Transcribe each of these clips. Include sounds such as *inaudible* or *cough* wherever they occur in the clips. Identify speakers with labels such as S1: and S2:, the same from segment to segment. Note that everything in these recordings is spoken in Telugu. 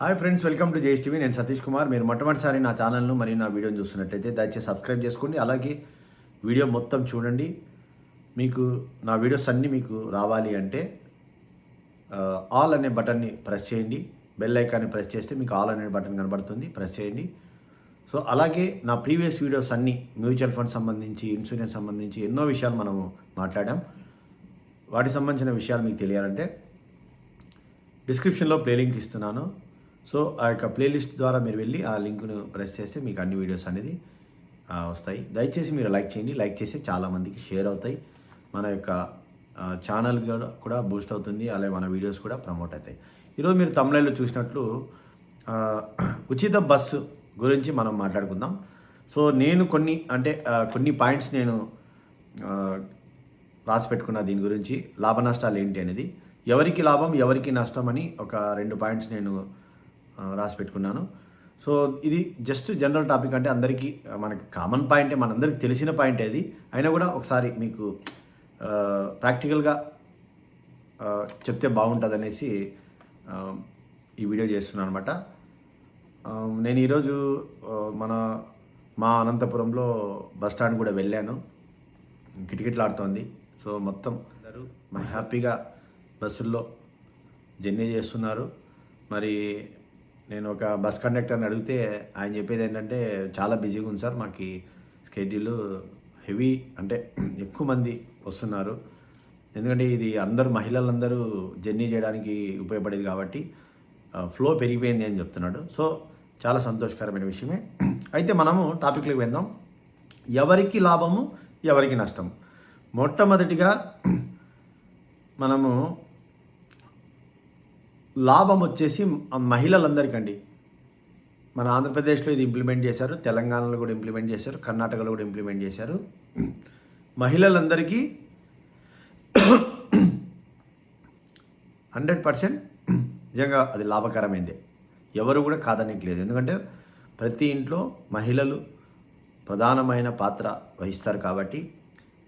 S1: Hi friends welcome to JS TV నేను సతీష్ కుమార్. మీరు మొట్టమొదటిసారి నా ఛానల్ను మరియు నా వీడియోని చూస్తున్నట్లయితే దయచేసి సబ్స్క్రైబ్ చేసుకోండి. అలాగే వీడియో మొత్తం చూడండి. మీకు నా వీడియోస్ అన్నీ మీకు రావాలి అంటే ఆల్ అనే బటన్ని ప్రెస్ చేయండి. బెల్ ఐకాన్ని ప్రెస్ చేస్తే మీకు ఆల్ అనే బటన్ కనబడుతుంది. ప్రెస్ చేయండి. సో అలాగే నా ప్రీవియస్ వీడియోస్ అన్నీ మ్యూచువల్ ఫండ్ సంబంధించి ఇన్సూరెన్స్ సంబంధించి ఎన్నో విషయాలు మనము మాట్లాడాం. వాటికి సంబంధించిన విషయాలు మీకు తెలియాలంటే డిస్క్రిప్షన్లో ప్లే లింక్ ఇస్తున్నాను. సో ఆ యొక్క ప్లేలిస్ట్ ద్వారా మీరు వెళ్ళి ఆ లింక్ను ప్రెస్ చేస్తే మీకు అన్ని వీడియోస్ అనేది వస్తాయి. దయచేసి మీరు లైక్ చేయండి. లైక్ చేస్తే చాలామందికి షేర్ అవుతాయి. మన యొక్క ఛానల్ కూడా కూడా బూస్ట్ అవుతుంది. అలాగే మన వీడియోస్ కూడా ప్రమోట్ అవుతాయి. ఈరోజు మీరు తమిళలో చూసినట్లు ఉచిత బస్సు గురించి మనం మాట్లాడుకుందాం. సో నేను కొన్ని అంటే కొన్ని పాయింట్స్ నేను రాసి పెట్టుకున్న దీని గురించి లాభ నష్టాలు ఏంటి అనేది ఎవరికి లాభం ఎవరికి నష్టం అని ఒక రెండు పాయింట్స్ నేను రాసి పెట్టుకున్నాను సో ఇది జస్ట్ జనరల్ టాపిక్ అంటే అందరికీ మనకి కామన్ పాయింటే మనందరికీ తెలిసిన పాయింట్ అది. అయినా కూడా ఒకసారి మీకు ప్రాక్టికల్గా చెప్తే బాగుంటుంది అనేసి ఈ వీడియో చేస్తున్నాను అనమాట నేను ఈరోజు మన మా అనంతపురంలో బస్ స్టాండ్ కూడా వెళ్ళాను. కిటకిటలాడుతోంది. సో మొత్తం అందరూ హ్యాపీగా బస్సుల్లో జర్నీ చేస్తున్నారు. మరి నేను ఒక బస్ కండక్టర్ని అడిగితే ఆయన చెప్పేది ఏంటంటే చాలా బిజీగా ఉంది సార్ మాకు స్కెడ్యూల్ హెవీ అంటే ఎక్కువ మంది వస్తున్నారు. ఎందుకంటే ఇది అందరూ మహిళలందరూ జర్నీ చేయడానికి ఉపయోగపడేది కాబట్టి ఫ్లో పెరిగిపోయింది అని చెప్తున్నాడు. సో చాలా సంతోషకరమైన విషయమే. అయితే మనము టాపిక్లోకి వెళ్దాం. ఎవరికి లాభము ఎవరికి నష్టం మొట్టమొదటిగా మనము లాభం వచ్చేసి మహిళలందరికండి. మన ఆంధ్రప్రదేశ్లో ఇది ఇంప్లిమెంట్ చేశారు తెలంగాణలో కూడా ఇంప్లిమెంట్ చేశారు కర్ణాటకలో కూడా ఇంప్లిమెంట్ చేశారు. మహిళలందరికీ హండ్రెడ్ పర్సెంట్ నిజంగా అది లాభకరమైందే. ఎవరు కూడా కాదనిట్లేదు ఎందుకంటే ప్రతి ఇంట్లో మహిళలు ప్రధానమైన పాత్ర వహిస్తారు కాబట్టి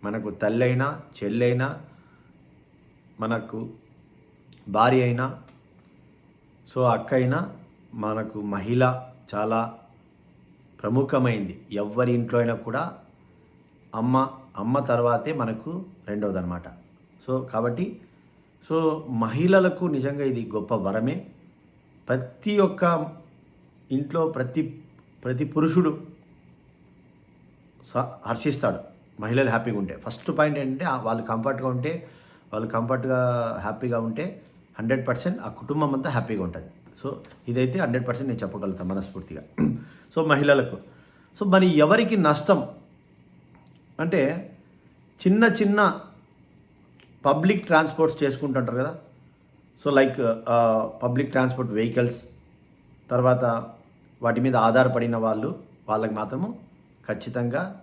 S1: మనకు తల్లైనా చెల్లైనా మనకు భార్య అయినా సో అక్క అయినా మనకు మహిళ చాలా ప్రముఖమైంది. ఎవరి ఇంట్లో అయినా కూడా అమ్మ అమ్మ తర్వాతే మనకు రెండవది అనమాట సో కాబట్టి సో మహిళలకు నిజంగా ఇది గొప్ప వరమే. ప్రతి ఒక్క ఇంట్లో ప్రతి ప్రతి పురుషుడు స హర్షిస్తాడు మహిళలు హ్యాపీగా ఉంటే. ఫస్ట్ పాయింట్ ఏంటంటే వాళ్ళు కంఫర్ట్గా ఉంటే వాళ్ళు కంఫర్ట్గా హ్యాపీగా ఉంటే హండ్రెడ్ పర్సెంట్ ఆ కుటుంబం అంతా హ్యాపీగా ఉంటుంది. సో ఇదైతే హండ్రెడ్ పర్సెంట్ నేను చెప్పగలుగుతాను మనస్ఫూర్తిగా. *clears throat* సో మహిళలకు. సో మరి ఎవరికి నష్టం? అంటే చిన్న చిన్న పబ్లిక్ ట్రాన్స్పోర్ట్స్ చేసుకుంటుంటారు కదా. So like public transport vehicles తర్వాత వాటి మీద ఆధారపడిన వాళ్ళు వాళ్ళకి మాత్రము ఖచ్చితంగా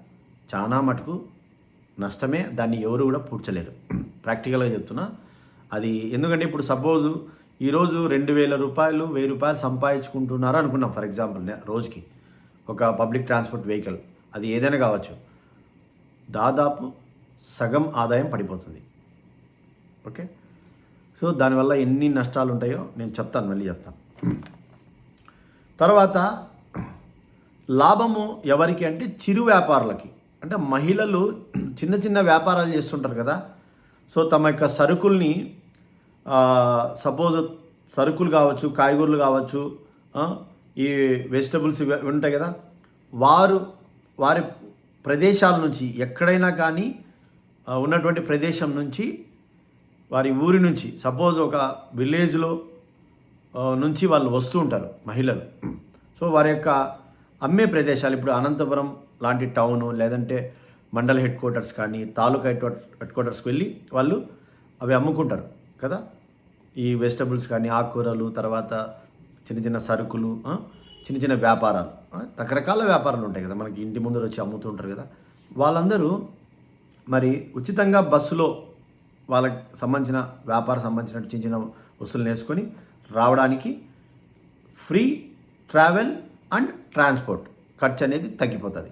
S1: చాలా మటుకు నష్టమే. దాన్ని ఎవరు కూడా పూడ్చలేరు. *clears throat* ప్రాక్టికల్గా చెప్తున్నా. అది ఎందుకంటే ఇప్పుడు సపోజు ఈరోజు రెండు వేల రూపాయలు వెయ్యి రూపాయలు సంపాదించుకుంటున్నారు అనుకున్నాం ఫర్ ఎగ్జాంపుల్ రోజుకి. ఒక పబ్లిక్ ట్రాన్స్పోర్ట్ వెహికల్ అది ఏదైనా కావచ్చు. దాదాపు సగం ఆదాయం పడిపోతుంది. ఓకే? సో దానివల్ల ఎన్ని నష్టాలు ఉంటాయో నేను చెప్తాను మళ్ళీ చెప్తాను. తర్వాత లాభము ఎవరికి అంటే చిరు వ్యాపారులకి. అంటే మహిళలు చిన్న చిన్న వ్యాపారాలు చేస్తుంటారు కదా సో తమ యొక్క సరుకుల్ని సపోజ్ సరుకులు కావచ్చు కాయగూరలు కావచ్చు ఈ వెజిటబుల్స్ ఇవి ఉంటాయి కదా వారు వారి ప్రదేశాల నుంచి ఎక్కడైనా కానీ ఉన్నటువంటి ప్రదేశం నుంచి వారి ఊరి నుంచి సపోజ్ ఒక విలేజ్లో నుంచి వాళ్ళు వస్తూ ఉంటారు మహిళలు. సో వారి యొక్క అమ్మే ప్రదేశాలు ఇప్పుడు అనంతపురం లాంటి టౌను లేదంటే మండల హెడ్ క్వార్టర్స్ కానీ తాలూకా హెడ్ హెడ్ క్వార్టర్స్కి వెళ్ళి వాళ్ళు అవి అమ్ముకుంటారు కదా? ఈ వెజిటబుల్స్ కానీ ఆకుకూరలు తర్వాత చిన్న చిన్న సరుకులు చిన్న చిన్న వ్యాపారాలు రకరకాల వ్యాపారాలు ఉంటాయి కదా మనకి ఇంటి ముందర వచ్చి అమ్ముతూ ఉంటారు కదా? వాళ్ళందరూ మరి ఉచితంగా బస్సులో వాళ్ళకి సంబంధించిన వ్యాపారం సంబంధించిన చిన్న చిన్న వస్తువులు వేసుకొని రావడానికి ఫ్రీ ట్రావెల్ అండ్ ట్రాన్స్పోర్ట్ ఖర్చు అనేది తగ్గిపోతుంది.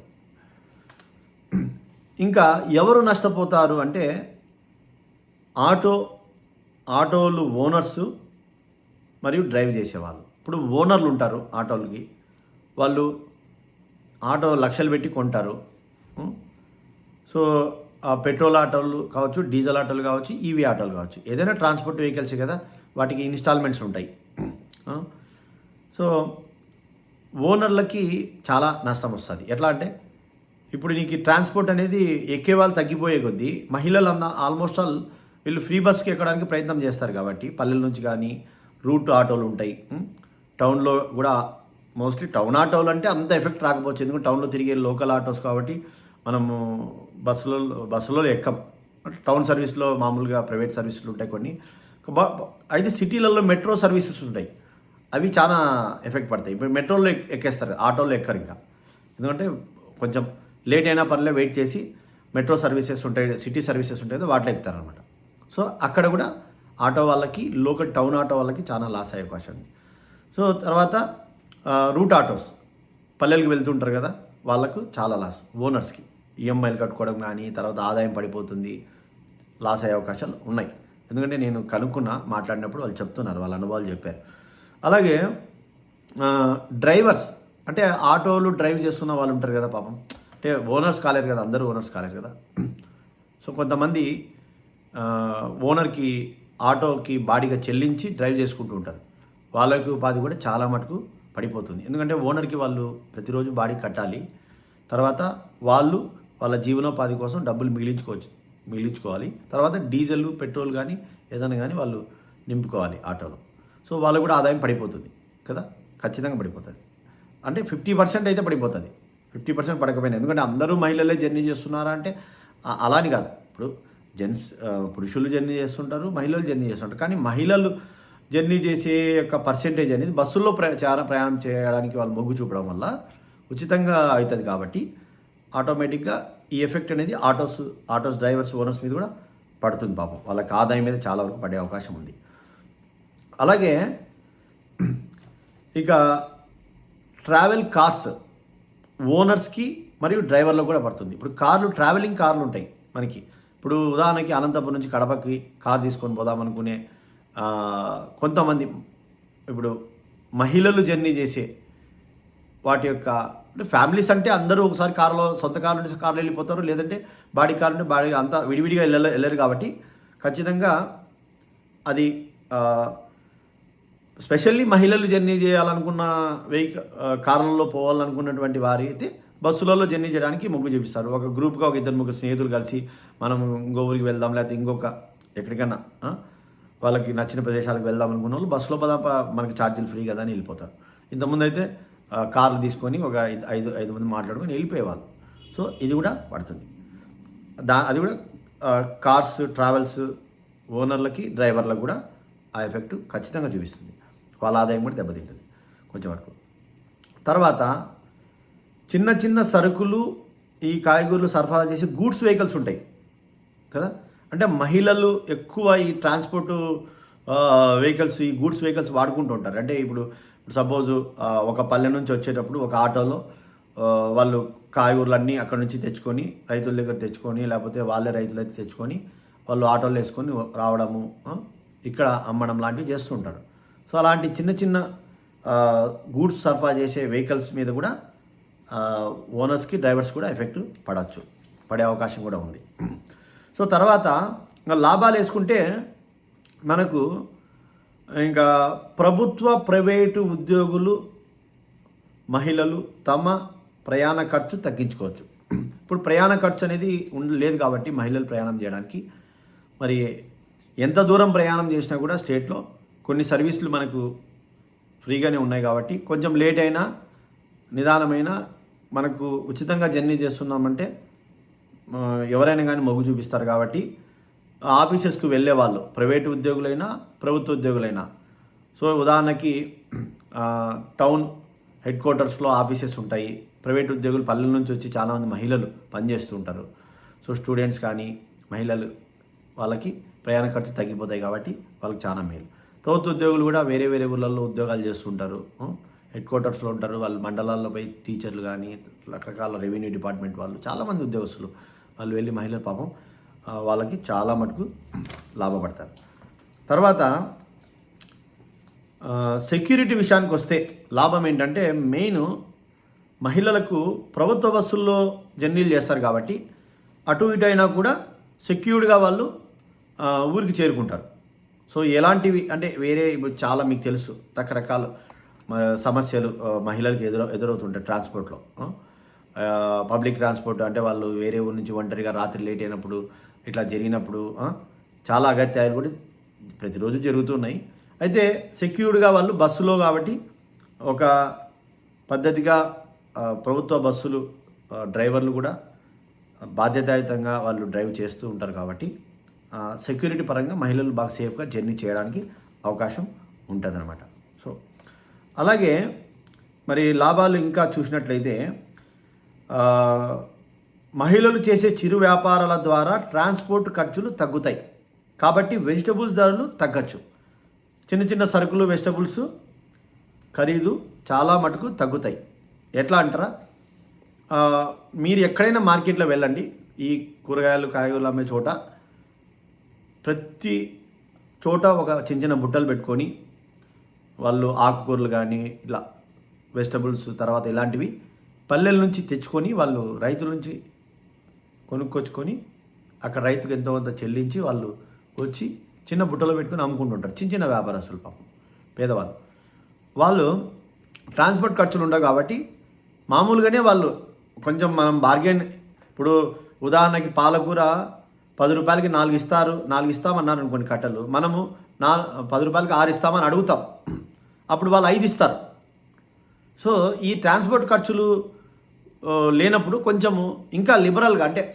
S1: ఇంకా ఎవరు నష్టపోతారు అంటే ఆటో ఆటోలు ఓనర్సు మరియు డ్రైవ్ చేసేవాళ్ళు. ఇప్పుడు ఓనర్లు ఉంటారు ఆటోలకి. వాళ్ళు ఆటో లక్షలు పెట్టి కొంటారు. సో ఆ పెట్రోల్ ఆటోలు కావచ్చు డీజిల్ ఆటోలు కావచ్చు ఈవీ ఆటోలు కావచ్చు. ఏదైనా ట్రాన్స్పోర్ట్ వెహికల్స్ కదా వాటికి ఇన్స్టాల్మెంట్స్ ఉంటాయి. సో ఓనర్లకి చాలా నష్టం వస్తుంది. ఎట్లా అంటే ఇప్పుడు నీకు ట్రాన్స్పోర్ట్ అనేది ఎక్కే వాళ్ళు తగ్గిపోయే కొద్దీ మహిళలు అన్న ఆల్మోస్ట్ ఆల్ వీళ్ళు ఫ్రీ బస్కి ఎక్కడానికి ప్రయత్నం చేస్తారు కాబట్టి పల్లెల నుంచి కానీ రూట్ ఆటోలు ఉంటాయి. టౌన్లో కూడా మోస్ట్లీ టౌన్ ఆటోలు అంటే అంత ఎఫెక్ట్ రాకపోవచ్చు. ఎందుకంటే టౌన్లో తిరిగే లోకల్ ఆటోస్ కాబట్టి మనము బస్సులో బస్సులో ఎక్కం. టౌన్ సర్వీస్లో మామూలుగా ప్రైవేట్ సర్వీసులు ఉంటాయి కొన్ని. బ- అయితే సిటీలలో మెట్రో సర్వీసెస్ ఉంటాయి. అవి చాలా ఎఫెక్ట్ పడతాయి. ఇప్పుడు మెట్రోలో ఎక్కేస్తారు. ఆటోలో ఎక్కరు ఇంకా. ఎందుకంటే కొంచెం లేట్ అయినా పర్లేదు వెయిట్ చేసి మెట్రో సర్వీసెస్ ఉంటాయి సిటీ సర్వీసెస్ ఉంటాయి వాటిలో ఎక్కుతారనమాట సో అక్కడ కూడా ఆటో వాళ్ళకి లోకల్ టౌన్ ఆటో వాళ్ళకి చాలా లాస్ అయ్యే అవకాశం ఉంది. సో తర్వాత రూట్ ఆటోస్ పల్లెలకు వెళ్తుంటారు కదా వాళ్ళకు చాలా లాస్ ఓనర్స్కి. ఈఎంఐలు కట్టుకోవడం కానీ తర్వాత ఆదాయం పడిపోతుంది లాస్ అయ్యే అవకాశాలు ఉన్నాయి. ఎందుకంటే నేను కనుక్కున్న మాట్లాడినప్పుడు వాళ్ళు చెప్తున్నారు వాళ్ళ అనుభవాలు చెప్పారు. అలాగే డ్రైవర్స్ అంటే ఆటోలు డ్రైవ్ చేస్తున్న వాళ్ళు ఉంటారు కదా పాపం. అంటే ఓనర్స్ కాలేరు కదా అందరూ ఓనర్స్ కాలేరు కదా. సో కొంతమంది ఓనర్కి ఆటోకి బాడీగా చెల్లించి డ్రైవ్ చేసుకుంటూ ఉంటారు. వాళ్ళకి ఉపాధి కూడా చాలా మటుకు పడిపోతుంది. ఎందుకంటే ఓనర్కి వాళ్ళు ప్రతిరోజు బాడీ కట్టాలి. తర్వాత వాళ్ళు వాళ్ళ జీవనోపాధి కోసం డబ్బులు మిగిలించుకోవచ్చు మిగిలించుకోవాలి. తర్వాత డీజిల్ పెట్రోల్ కానీ ఏదైనా కానీ వాళ్ళు నింపుకోవాలి ఆటోలో. సో వాళ్ళకు కూడా ఆదాయం పడిపోతుంది కదా ఖచ్చితంగా పడిపోతుంది. అంటే ఫిఫ్టీ పర్సెంట్ అయితే పడిపోతుంది. ఫిఫ్టీ పర్సెంట్ పడకపోయినా. ఎందుకంటే అందరూ మహిళలే జర్నీ చేస్తున్నారా అంటే అలా అని కాదు. ఇప్పుడు జెంట్స్ పురుషులు జర్నీ చేస్తుంటారు మహిళలు జర్నీ చేస్తుంటారు. కానీ మహిళలు జర్నీ చేసే యొక్క పర్సెంటేజ్ అనేది బస్సుల్లో ప్ర చాలా ప్రయాణం చేయడానికి వాళ్ళు మొగ్గు చూపడం వల్ల ఉచితంగా అవుతుంది కాబట్టి ఆటోమేటిక్గా ఈ ఎఫెక్ట్ అనేది ఆటోస్ ఆటోస్ డ్రైవర్స్ ఓనర్స్ మీద కూడా పడుతుంది పాపం. వాళ్ళకి ఆదాయం మీద చాలా వరకు పడే అవకాశం ఉంది. అలాగే ఇక ట్రావెల్ కార్స్ ఓనర్స్కి మరియు డ్రైవర్లకు కూడా పడుతుంది. ఇప్పుడు కార్లు ట్రావెలింగ్ కార్లు ఉంటాయి మనకి. ఇప్పుడు ఉదాహరణకి అనంతపురం నుంచి కడపకి కార్ తీసుకొని పోదాం అనుకునే కొంతమంది ఇప్పుడు మహిళలు జర్నీ చేసే వాటి యొక్క అంటే ఫ్యామిలీస్ అంటే అందరూ ఒకసారి కారులో సొంత కారు నుండి కార్లో వెళ్ళిపోతారు. లేదంటే బాడీ కారు నుండి బాడీ అంతా విడివిడిగా వెళ్ళ వెళ్ళరు కాబట్టి ఖచ్చితంగా అది స్పెషల్లీ మహిళలు జర్నీ చేయాలనుకున్న వెహికల్ కార్లలో పోవాలనుకున్నటువంటి వారి అయితే బస్సులలో జర్నీ చేయడానికి మొగ్గు చూపిస్తారు. ఒక గ్రూప్గా ఒక ఇద్దరు ముగ్గురు స్నేహితులు కలిసి మనం ఇంకో ఊరికి వెళ్దాం లేకపోతే ఇంకొక ఎక్కడికైనా వాళ్ళకి నచ్చిన ప్రదేశాలకు వెళ్దాం అనుకున్న వాళ్ళు బస్సులో పదా మనకి ఛార్జీలు ఫ్రీ కదా అని వెళ్ళిపోతారు. ఇంతకుముందు అయితే కార్లు తీసుకొని ఒక ఐదు ఐదు ఐదు మంది మాట్లాడుకొని వెళ్ళిపోయేవాళ్ళు. సో ఇది కూడా పడుతుంది. దా అది కూడా కార్స్ ట్రావెల్స్ ఓనర్లకి డ్రైవర్లకు కూడా ఆ ఎఫెక్ట్ ఖచ్చితంగా చూపిస్తుంది. వాళ్ళ ఆదాయం కూడా దెబ్బతింటుంది కొంచెం వరకు. తర్వాత చిన్న చిన్న సరుకులు ఈ కాయగూరలు సరఫరా చేసే గూడ్స్ వెహికల్స్ ఉంటాయి కదా? అంటే మహిళలు ఎక్కువ ఈ ట్రాన్స్పోర్ట్ వెహికల్స్ ఈ గూడ్స్ వెహికల్స్ వాడుకుంటూ ఉంటారు. అంటే ఇప్పుడు సపోజ్ ఒక పల్లె నుంచి వచ్చేటప్పుడు ఒక ఆటోలో వాళ్ళు కాయగూరలన్నీ అక్కడ నుంచి తెచ్చుకొని రైతుల దగ్గర తెచ్చుకొని లేకపోతే వాళ్ళే రైతులైతే తెచ్చుకొని వాళ్ళు ఆటోలు వేసుకొని రావడము ఇక్కడ అమ్మడం లాంటివి చేస్తుంటారు సో అలాంటి చిన్న చిన్న గూడ్స్ సరఫరా చేసే వెహికల్స్ మీద కూడా ఓనర్స్కి డ్రైవర్స్ కూడా ఎఫెక్ట్ పడవచ్చు పడే అవకాశం కూడా ఉంది. సో తర్వాత ఇంకా లాభాలు వేసుకుంటే మనకు ఇంకా ప్రభుత్వ ప్రైవేటు ఉద్యోగులు మహిళలు తమ ప్రయాణ ఖర్చు తగ్గించుకోవచ్చు. ఇప్పుడు ప్రయాణ ఖర్చు అనేది ఉండ లేదు కాబట్టి మహిళలు ప్రయాణం చేయడానికి. మరి ఎంత దూరం ప్రయాణం చేసినా కూడా స్టేట్లో కొన్ని సర్వీసులు మనకు ఫ్రీగానే ఉన్నాయి కాబట్టి కొంచెం లేట్ అయినా నిదానమైన మనకు ఉచితంగా జర్నీ చేస్తున్నామంటే ఎవరైనా కానీ మొగ్గు చూపిస్తారు కాబట్టి ఆఫీసెస్కు వెళ్ళే వాళ్ళు ప్రైవేటు ఉద్యోగులైనా ప్రభుత్వ ఉద్యోగులైనా. సో ఉదాహరణకి టౌన్ హెడ్ క్వార్టర్స్లో ఆఫీసెస్ ఉంటాయి. ప్రైవేట్ ఉద్యోగులు పల్లెల నుంచి వచ్చి చాలామంది మహిళలు పనిచేస్తూ ఉంటారు సో స్టూడెంట్స్ కానీ మహిళలు వాళ్ళకి ప్రయాణ ఖర్చు తగ్గిపోతాయి కాబట్టి వాళ్ళకి చాలా మేలు. ప్రభుత్వ ఉద్యోగులు కూడా వేరే వేరే ఊళ్ళల్లో ఉద్యోగాలు చేస్తుంటారు. హెడ్ క్వార్టర్స్లో ఉంటారు. వాళ్ళు మండలాల్లో పోయి టీచర్లు కానీ రకరకాల రెవెన్యూ డిపార్ట్మెంట్ వాళ్ళు చాలామంది ఉద్యోగస్తులు. వాళ్ళు వెళ్ళి మహిళల పాపం వాళ్ళకి చాలా మటుకు లాభపడతారు. తర్వాత సెక్యూరిటీ విషయానికి వస్తే లాభం ఏంటంటే మెయిన్ మహిళలకు ప్రభుత్వ బస్సుల్లో జర్నీలు చేస్తారు కాబట్టి అటు ఇటు అయినా కూడా సెక్యూర్డ్గా వాళ్ళు ఊరికి చేరుకుంటారు. సో ఎలాంటివి అంటే వేరే ఇప్పుడు చాలా మీకు తెలుసు రకరకాల సమస్యలు మహిళలకు ఎదురు ఎదురవుతుంటాయి ట్రాన్స్పోర్ట్లో. పబ్లిక్ ట్రాన్స్పోర్ట్ అంటే వాళ్ళు వేరే ఊరి నుంచి ఒంటరిగా రాత్రి లేట్ అయినప్పుడు ఇట్లా జరిగినప్పుడు చాలా అగత్యాలు కూడా ప్రతిరోజు జరుగుతున్నాయి. అయితే సెక్యూర్డ్గా వాళ్ళు బస్సులో కాబట్టి ఒక పద్ధతిగా ప్రభుత్వ బస్సులు డ్రైవర్లు కూడా బాధ్యతాయుతంగా వాళ్ళు డ్రైవ్ చేస్తూ ఉంటారు కాబట్టి సెక్యూరిటీ పరంగా మహిళలు బాగా సేఫ్గా జర్నీ చేయడానికి అవకాశం ఉంటుందన్నమాట. సో అలాగే మరి లాభాలు ఇంకా చూసినట్లయితే మహిళలు చేసే చిరు వ్యాపారాల ద్వారా ట్రాన్స్పోర్ట్ ఖర్చులు తగ్గుతాయి. కాబట్టి వెజిటబుల్స్ ధరలు తగ్గచ్చు. చిన్న చిన్న సరుకులు వెజిటబుల్స్ ఖరీదు చాలా మటుకు తగ్గుతాయి. ఎట్లా అంటారా? మీరు ఎక్కడైనా మార్కెట్లో వెళ్ళండి. ఈ కూరగాయలు కాయగూరలు అమ్మే చోట ప్రతి చోట ఒక చిన్న చిన్న బుట్టలు పెట్టుకొని వాళ్ళు ఆకుకూరలు కానీ ఇలా వెజిటబుల్స్ తర్వాత ఇలాంటివి పల్లెల నుంచి తెచ్చుకొని వాళ్ళు రైతుల నుంచి కొనుక్కొచ్చుకొని అక్కడ రైతుకు ఎంతో కొంత చెల్లించి వాళ్ళు వచ్చి చిన్న బుట్టలో పెట్టుకొని అమ్ముకుంటుంటారు. చిన్న చిన్న వ్యాపారస్తులు పాపం పేదవాళ్ళు. వాళ్ళు ట్రాన్స్పోర్ట్ ఖర్చులు ఉండవు కాబట్టి మామూలుగానే వాళ్ళు కొంచెం మనం బార్గెన్ ఇప్పుడు ఉదాహరణకి పాలకూర పది రూపాయలకి నాలుగు ఇస్తారు నాలుగు ఇస్తామన్నారు అనుకోండి కట్టలు. మనము నా పది రూపాయలకి ఆరు ఇస్తామని అడుగుతాం. అప్పుడు వాళ్ళు ఐదు ఇస్తారు. సో ఈ ట్రాన్స్పోర్ట్ ఖర్చులు లేనప్పుడు కొంచెము ఇంకా లిబరల్గా అంటే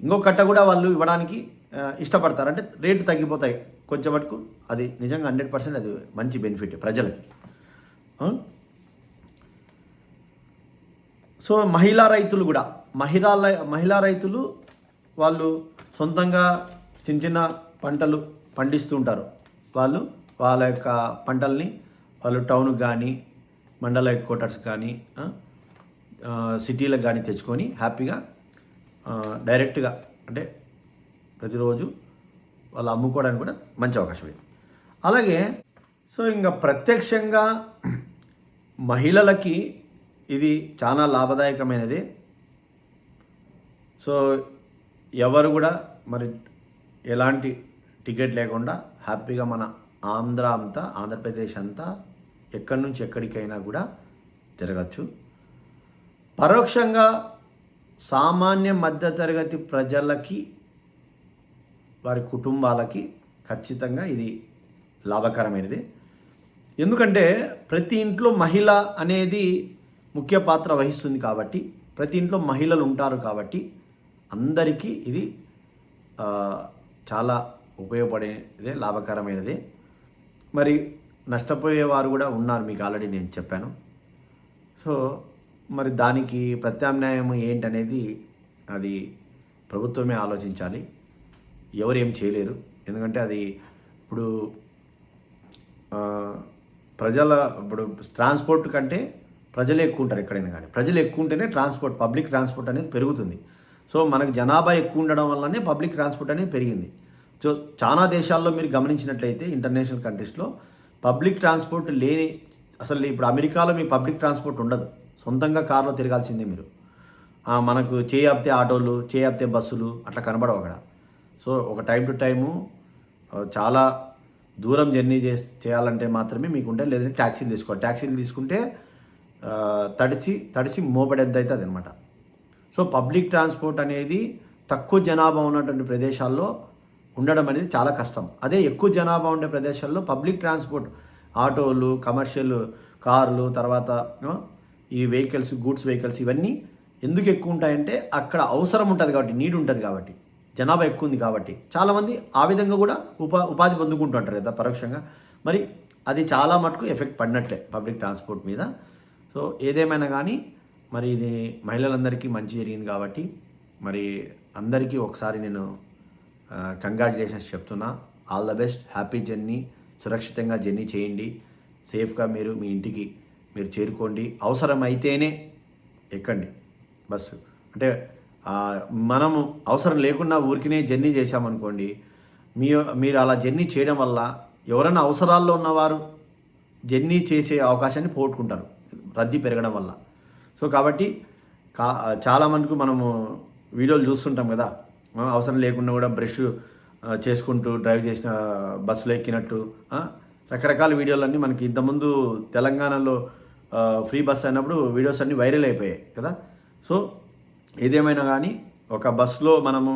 S1: ఇంకో కట్ట కూడా వాళ్ళు ఇవ్వడానికి ఇష్టపడతారు. అంటే రేటు తగ్గిపోతాయి కొంచెం మటుకు. అది నిజంగా హండ్రెడ్ పర్సెంట్ అది మంచి బెనిఫిట్ ప్రజలకి. సో మహిళా రైతులు కూడా మహిళా మహిళా రైతులు వాళ్ళు సొంతంగా చిన్న చిన్న పంటలు పండిస్తూ ఉంటారు. వాళ్ళు వాళ్ళ యొక్క పంటల్ని వాళ్ళు టౌన్కి కానీ మండల హెడ్ క్వార్టర్స్ కానీ సిటీలకు కానీ తెచ్చుకొని హ్యాపీగా డైరెక్ట్గా అంటే ప్రతిరోజు వాళ్ళు అమ్ముకోవడానికి కూడా మంచి అవకాశం ఇది. అలాగే సో ఇంకా ప్రత్యక్షంగా మహిళలకి ఇది చాలా లాభదాయకమైనది. సో ఎవరు కూడా మరి ఎలాంటి టికెట్ లేకుండా హ్యాపీగా మన ఆంధ్ర అంతా ఆంధ్రప్రదేశ్ అంతా ఎక్కడి నుంచి ఎక్కడికైనా కూడా తిరగచ్చు. పరోక్షంగా సామాన్య మధ్యతరగతి ప్రజలకి వారి కుటుంబాలకి ఖచ్చితంగా ఇది లాభకరమైనది. ఎందుకంటే ప్రతి ఇంట్లో మహిళ అనేది ముఖ్య పాత్ర వహిస్తుంది కాబట్టి ప్రతి ఇంట్లో మహిళలు ఉంటారు కాబట్టి అందరికీ ఇది చాలా ఉపయోగపడేదే లాభకరమైనదే. మరి నష్టపోయేవారు కూడా ఉన్నారు మీకు ఆల్రెడీ నేను చెప్పాను. సో మరి దానికి ప్రత్యామ్నాయం ఏంటనేది అది ప్రభుత్వమే ఆలోచించాలి. ఎవరు ఏం చేయలేరు. ఎందుకంటే అది ఇప్పుడు ప్రజల ఇప్పుడు ట్రాన్స్పోర్ట్ కంటే ప్రజలు ఎక్కువ ఉంటారు ఎక్కడైనా కానీ. ప్రజలు ఎక్కువ ఉంటేనే ట్రాన్స్పోర్ట్ పబ్లిక్ ట్రాన్స్పోర్ట్ అనేది పెరుగుతుంది. సో మనకు జనాభా ఎక్కువ ఉండడం వల్లనే పబ్లిక్ ట్రాన్స్పోర్ట్ అనేది పెరిగింది. సో చాలా దేశాల్లో మీరు గమనించినట్లయితే ఇంటర్నేషనల్ కంట్రీస్లో పబ్లిక్ ట్రాన్స్పోర్ట్ లేని అసలు ఇప్పుడు అమెరికాలో మీ పబ్లిక్ ట్రాన్స్పోర్ట్ ఉండదు. సొంతంగా కార్లో తిరగాల్సిందే మీరు. మనకు చేయాపితే ఆటోలు చేయాపితే బస్సులు అట్లా కనబడవు అక్కడ. సో ఒక టైం టు టైము చాలా దూరం జర్నీ చేసి చేయాలంటే మాత్రమే మీకు ఉంటే లేదంటే ట్యాక్సీలు తీసుకోవాలి. ట్యాక్సీలు తీసుకుంటే తడిచి తడిచి తడిసి మోపడేది అవుతుంది అనమాట సో పబ్లిక్ ట్రాన్స్పోర్ట్ అనేది తక్కువ జనాభా ఉన్నటువంటి ప్రదేశాల్లో ఉండడం అనేది చాలా కష్టం. అదే ఎక్కువ జనాభా ఉండే ప్రదేశాల్లో పబ్లిక్ ట్రాన్స్పోర్ట్ ఆటోలు కమర్షియల్ కార్లు తర్వాత ఈ వెహికల్స్ గూడ్స్ వెహికల్స్ ఇవన్నీ ఎందుకు ఎక్కువ ఉంటాయంటే అక్కడ అవసరం ఉంటుంది కాబట్టి నీడ్ ఉంటుంది కాబట్టి జనాభా ఎక్కువ ఉంది కాబట్టి. చాలామంది ఆ విధంగా కూడా ఉపా ఉపాధి పొందుకుంటుంటారు కదా పరోక్షంగా. మరి అది చాలా మటుకు ఎఫెక్ట్ పడినట్లే పబ్లిక్ ట్రాన్స్పోర్ట్ మీద. సో ఏదేమైనా కానీ మరి ఇది మహిళలందరికీ మంచి జరిగింది కాబట్టి మరి అందరికీ ఒకసారి నేను కంగ్రాచులేషన్స్ చెప్తున్నా. All the best happy journey సురక్షితంగా జర్నీ చేయండి. సేఫ్గా మీరు మీ ఇంటికి మీరు చేరుకోండి. అవసరమైతేనే ఎక్కండి. బస్సు అంటే మనము అవసరం లేకుండా ఊరికినే జర్నీ చేశామనుకోండి మీ మీరు అలా జర్నీ చేయడం వల్ల ఎవరైనా అవసరాల్లో ఉన్నవారు జర్నీ చేసే అవకాశాన్ని పోగొట్టుకుంటారు. రద్దీ పెరగడం వల్ల. సో కాబట్టి కా చాలామందికి మనము వీడియోలు చూస్తుంటాం కదా. అవసరం లేకుండా కూడా బ్రష్ చేసుకుంటూ డ్రైవ్ చేసిన బస్సులో ఎక్కినట్టు రకరకాల వీడియోలన్నీ మనకి ఇంతకుముందు తెలంగాణలో ఫ్రీ బస్ అయినప్పుడు వీడియోస్ అన్నీ వైరల్ అయిపోయాయి కదా. సో ఏదేమైనా కానీ ఒక బస్సులో మనము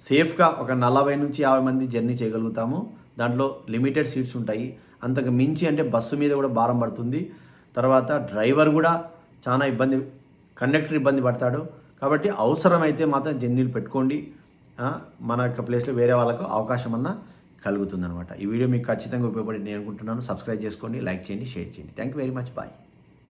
S1: సేఫ్గా ఒక నలభై నుంచి యాభై మంది జర్నీ చేయగలుగుతాము. దాంట్లో లిమిటెడ్ సీట్స్ ఉంటాయి. అంతకు మించి అంటే బస్సు మీద కూడా భారం పడుతుంది. తర్వాత డ్రైవర్ కూడా చాలా ఇబ్బంది కండక్టర్ ఇబ్బంది పడతాడు. కాబట్టి అవసరమైతే మాత్రం జర్నీలు పెట్టుకోండి. మన యొక్క ప్లేస్లో వేరే వాళ్ళకు అవకాశం అన్న కలుగుతుందనమాట ఈ వీడియో మీకు ఖచ్చితంగా ఉపయోగపడి నేను అనుకుంటున్నాను. సబ్స్క్రైబ్ చేసుకోండి లైక్ చేయండి షేర్ చేయండి. Thank you very much bye